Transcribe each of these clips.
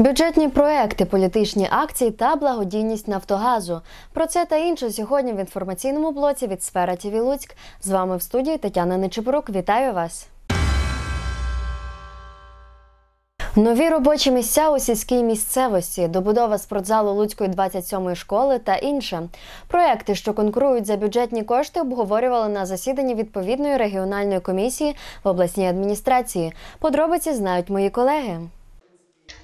Бюджетні проекти, політичні акції та благодійність Нафтогазу. Про це та інше сьогодні в інформаційному блоці від Сфера ТІВІ Луцьк. З вами в студії Тетяна Нечипорук. Вітаю вас. Нові робочі місця у сільській місцевості, добудова спортзалу Луцької 27-ї школи та інше. Проекти, що конкурують за бюджетні кошти, обговорювали на засіданні відповідної регіональної комісії в обласній адміністрації. Подробиці знають мої колеги.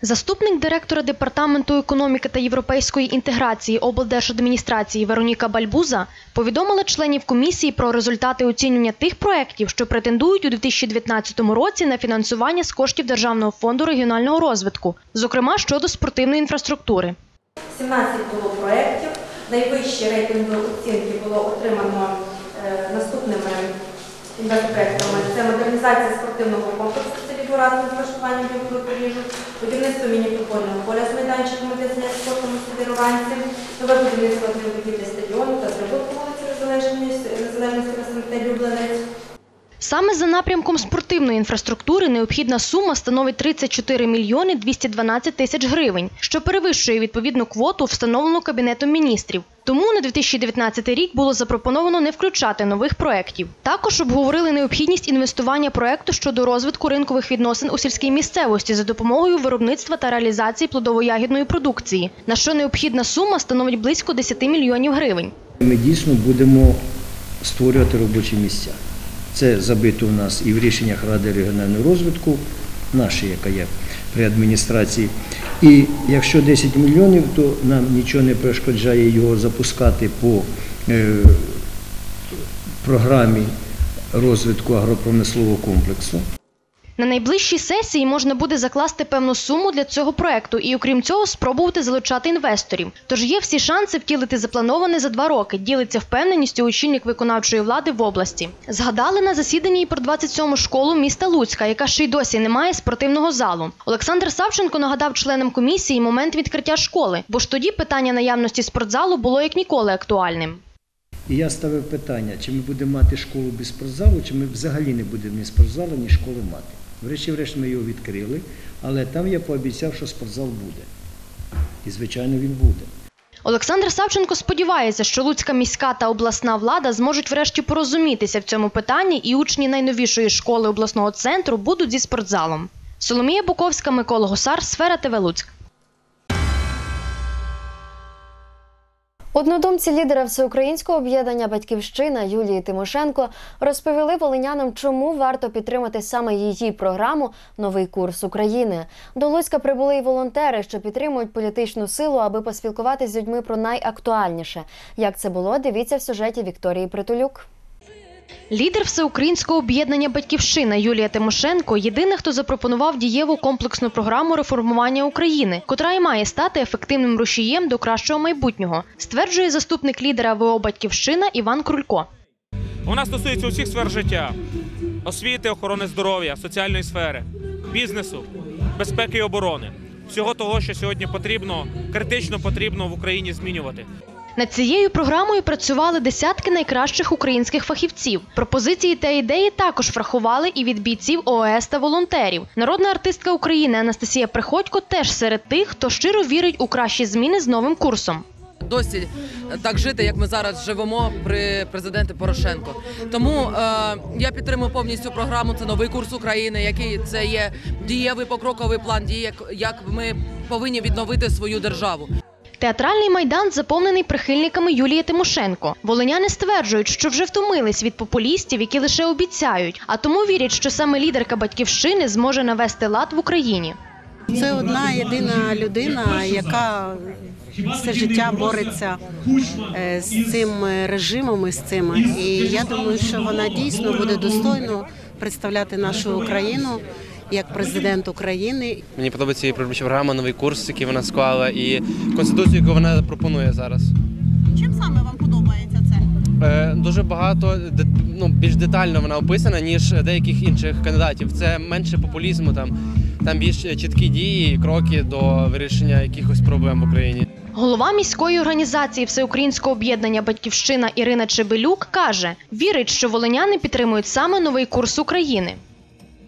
Заступник директора департаменту економіки та європейської інтеграції облдержадміністрації Вероніка Бальбуза повідомила членів комісії про результати оцінювання тих проєктів, що претендують у 2019 році на фінансування з коштів Державного фонду регіонального розвитку, зокрема щодо спортивної інфраструктури. 17 було проєктів. Найвищі рейтингові оцінки було отримано е, наступними інвестпроектами. Це модернізація спортивного комплексу з влаштуванням білку Парижу, будівництво міні-футбольного поля з майданчиком для зняття спортом у нове будівництво будівлі стадіону та зробив вулиці Незалежності, 85 Люблинець. Саме за напрямком спортивної інфраструктури необхідна сума становить 34 мільйони 212 тисяч гривень, що перевищує відповідну квоту, встановлену Кабінетом міністрів. Тому на 2019 рік було запропоновано не включати нових проєктів. Також обговорили необхідність інвестування проєкту щодо розвитку ринкових відносин у сільській місцевості за допомогою виробництва та реалізації плодово-ягідної продукції, на що необхідна сума становить близько 10 мільйонів гривень. Ми дійсно будемо створювати робочі місця. Це забито у нас і в рішеннях Ради регіонального розвитку, нашої, яка є при адміністрації. І якщо 10 мільйонів, то нам нічого не перешкоджає його запускати по е, програмі розвитку агропромислового комплексу. На найближчій сесії можна буде закласти певну суму для цього проекту і, окрім цього, спробувати залучати інвесторів. Тож є всі шанси втілити заплановане за два роки. Ділиться впевненістю очільник виконавчої влади в області. Згадали на засіданні про 27-му школу міста Луцька, яка ще й досі не має спортивного залу. Олександр Савченко нагадав членам комісії момент відкриття школи, бо ж тоді питання наявності спортзалу було як ніколи актуальним. І я ставив питання, чи ми будемо мати школу без спортзалу, чи ми взагалі не будемо ні спортзалу, ні школи мати. Врешті-решт ми його відкрили, але там я пообіцяв, що спортзал буде. І, звичайно, він буде. Олександр Савченко сподівається, що Луцька міська та обласна влада зможуть врешті порозумітися в цьому питанні, і учні найновішої школи обласного центру будуть зі спортзалом. Соломія Буковська, Микола Гусар, Сфера ТВ Луцьк. Однодумці лідера всеукраїнського об'єднання Батьківщина Юлії Тимошенко розповіли волинянам, чому варто підтримати саме її програму Новий курс України. До Луцька прибули й волонтери, що підтримують політичну силу, аби поспілкуватися з людьми про найактуальніше. Як це було, дивіться в сюжеті Вікторії Притулюк. Лідер всеукраїнського об'єднання Батьківщина Юлія Тимошенко єдина, хто запропонував дієву комплексну програму реформування України, котра і має стати ефективним рушієм до кращого майбутнього, стверджує заступник лідера ВО Батьківщина Іван Крулько. Вона стосується усіх сфер життя: освіти, охорони здоров'я, соціальної сфери, бізнесу, безпеки і оборони. Всього того, що сьогодні потрібно, критично потрібно в Україні змінювати. Над цією програмою працювали десятки найкращих українських фахівців. Пропозиції та ідеї також врахували і від бійців ООС та волонтерів. Народна артистка України Анастасія Приходько теж серед тих, хто щиро вірить у кращі зміни з новим курсом. Досі так жити, як ми зараз живемо при президенті Порошенко. Тому е, я підтримую повністю програму. Це новий курс України, який це є дієвий покроковий план дії, як, як ми повинні відновити свою державу. Театральний майдан заповнений прихильниками Юлії Тимошенко. Волиняни стверджують, що вже втомились від популістів, які лише обіцяють, а тому вірять, що саме лідерка батьківщини зможе навести лад в Україні. Це одна єдина людина, яка все життя бореться е, з цим режимом і з цим. І я думаю, що вона дійсно буде достойно представляти нашу Україну як президент України. Мені подобається її передвиборча програма, новий курс, який вона склала, і конституцію, яку вона пропонує зараз. Чим саме вам подобається це? Е, дуже багато ну, більш детально вона описана, ніж деяких інших кандидатів. Це менше популізму, там, там більш чіткі дії, кроки до вирішення якихось проблем в Україні. Голова міської організації Всеукраїнського об'єднання Батьківщина Ірина Чебелюк каже, вірить, що волиняни підтримують саме новий курс України.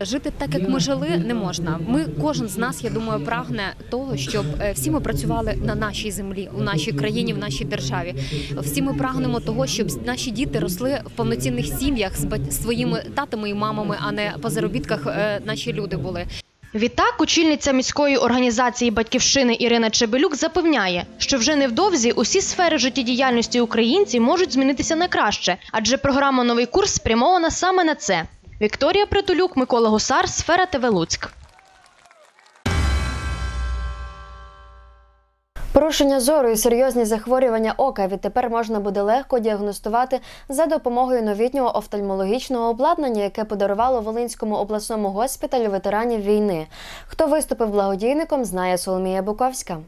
Жити так, як ми жили, не можна. Ми кожен з нас, я думаю, прагне того, щоб е, всі ми працювали на нашій землі, у нашій країні, в нашій державі. Всі ми прагнемо того, щоб наші діти росли в повноцінних сім'ях з своїми татами і мамами, а не по заробітках е, наші люди були. Відтак, очільниця міської організації Батьківщини Ірина Чебелюк запевняє, що вже невдовзі усі сфери життєдіяльності українців можуть змінитися на краще, адже програма Новий курс спрямована саме на це. Вікторія Притулюк, Микола Гусар, сфера ТВ Луцьк. Порушення зору і серйозні захворювання ока відтепер можна буде легко діагностувати за допомогою новітнього офтальмологічного обладнання, яке подарувало Волинському обласному госпіталю ветеранів війни. Хто виступив благодійником, знає Соломія Буковська.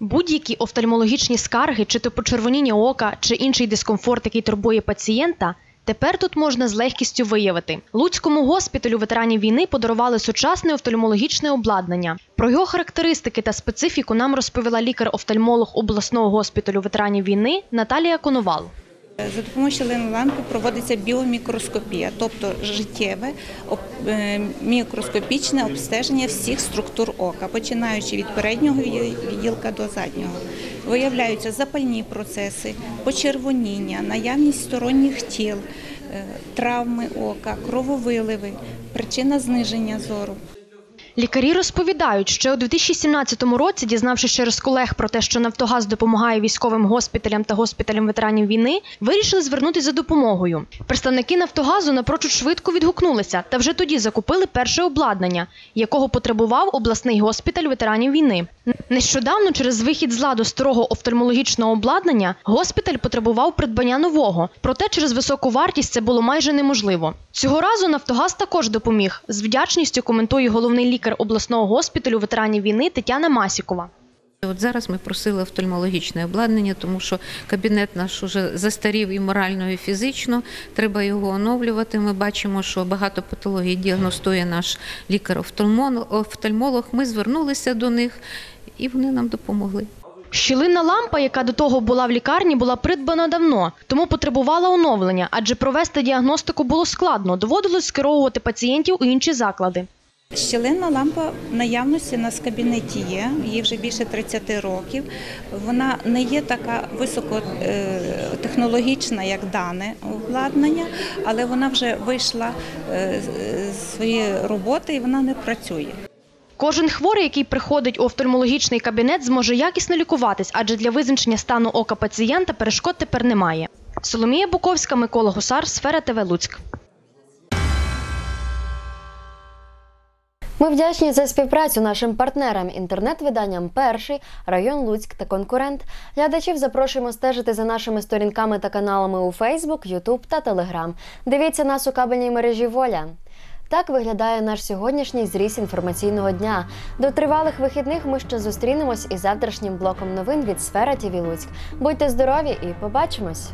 Будь-які офтальмологічні скарги, чи то почервоніння ока, чи інший дискомфорт, який турбує пацієнта, тепер тут можна з легкістю виявити. Луцькому госпіталю ветеранів війни подарували сучасне офтальмологічне обладнання. Про його характеристики та специфіку нам розповіла лікар-офтальмолог обласного госпіталю ветеранів війни Наталія Коновал. За допомогою лампи проводиться біомікроскопія, тобто життєве е, мікроскопічне обстеження всіх структур ока, починаючи від переднього ві- відділка до заднього. Виявляються запальні процеси, почервоніння, наявність сторонніх тіл, е, травми ока, крововиливи, причина зниження зору. Лікарі розповідають, що у 2017 році, дізнавшись через колег про те, що Нафтогаз допомагає військовим госпіталям та госпіталям ветеранів війни, вирішили звернутися за допомогою. Представники Нафтогазу напрочуд швидко відгукнулися та вже тоді закупили перше обладнання, якого потребував обласний госпіталь ветеранів війни. Нещодавно, через вихід з ладу старого офтальмологічного обладнання, госпіталь потребував придбання нового. Проте через високу вартість це було майже неможливо. Цього разу Нафтогаз також допоміг. З вдячністю коментує головний лікар обласного госпіталю ветеранів війни Тетяна Масікова. От зараз ми просили офтальмологічне обладнання, тому що кабінет наш уже застарів і морально, і фізично. Треба його оновлювати. Ми бачимо, що багато патологій діагностує наш лікар-офтальмолог. Ми звернулися до них і вони нам допомогли. Щілинна лампа, яка до того була в лікарні, була придбана давно, тому потребувала оновлення, адже провести діагностику було складно, доводилось скеровувати пацієнтів у інші заклади. Щілинна лампа в наявності у нас в кабінеті є, їй вже більше 30 років. Вона не є така високотехнологічна, як дане обладнання, але вона вже вийшла е, з своєї роботи і вона не працює. Кожен хворий, який приходить у офтальмологічний кабінет, зможе якісно лікуватись, адже для визначення стану ока пацієнта перешкод тепер немає. Соломія Буковська, Микола Гусар, сфера ТВ Луцьк. Ми вдячні за співпрацю нашим партнерам, інтернет-виданням Перший, район Луцьк та конкурент. Глядачів запрошуємо стежити за нашими сторінками та каналами у Фейсбук, Ютуб та Телеграм. Дивіться нас у кабельній мережі Воля. Так виглядає наш сьогоднішній зріз інформаційного дня. До тривалих вихідних ми ще зустрінемось із завтрашнім блоком новин від Сфера ТІВІ Луцьк. Будьте здорові і побачимось!